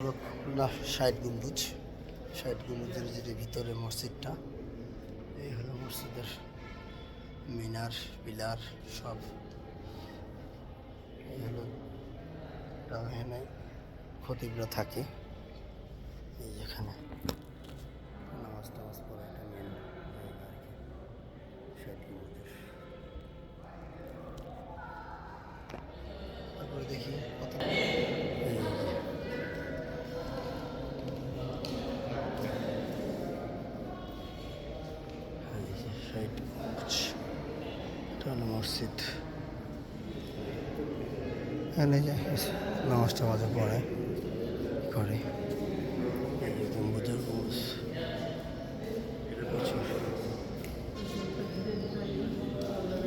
খুলনা ষাট গম্বুজ। ষাট গম্বুজের যেটি ভিতরে মসজিদটা, এই হলো মসজিদের মিনার, পিলার সব। এই হলো এখানে খতিবরা থাকে। এই যেখানে নামাজ টামাজ পড়ে এটা মেন জায়গা আর কি। ষাট হলো মসজিদ। এখানে যে নামাজ টামাজ পড়ে করে।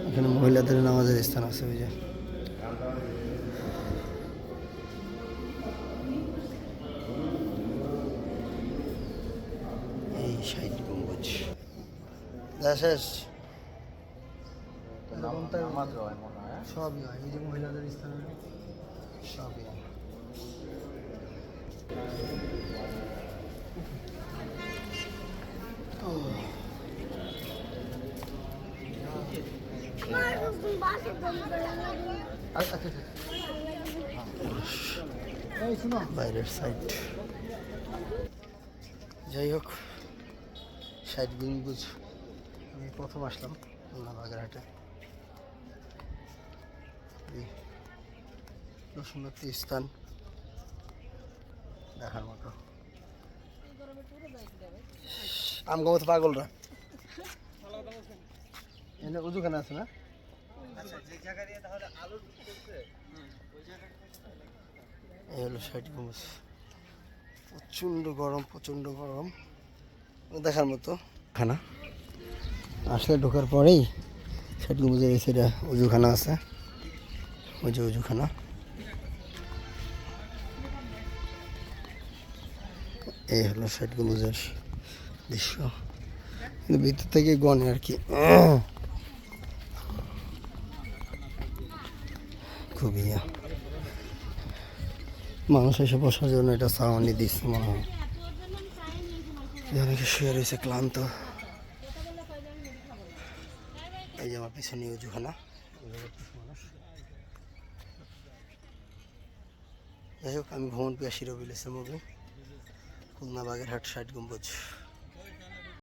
এখানে মহিলাদের নামাজের স্থান আছে, ওই যে। এই ষাট গম্বুজ। দেখা শেষ সবই হয় এই যে মহিলাদের স্থান। সবই হয়। আচ্ছা আচ্ছা বাইরের সাইড যাই হোক ষাট গম্বুজ আমি প্রথম আসলাম খুলনা দর্শনার্থী স্থান দেখার মতো। আম গামত পাগলরা। এনে উজুখানা আছে না? এই হলো ষাট প্রচণ্ড গরম প্রচণ্ড গরম। দেখার মতো। খানা? আসলে ঢোকার পরেই ষাট গম্বুজের এই সাইডে উজুখানা আছে। ওই যে উজুখানা। এই হলো ষাট গম্বুজের দৃশ্য। কিন্তু ভিতর থেকে গনে আর কি। খুবই মানুষ এসে বসার জন্য এটা সাউনি দিচ্ছে মনে হয়। অনেকে শুয়ে রয়েছে ক্লান্ত। এই যে আমার পিছনে মানুষ যাই হোক, আমি ভ্রমণ পিয়াসী রবিল ইসলাম মুভি খুলনা বাগেরহাট ষাট গম্বুজ।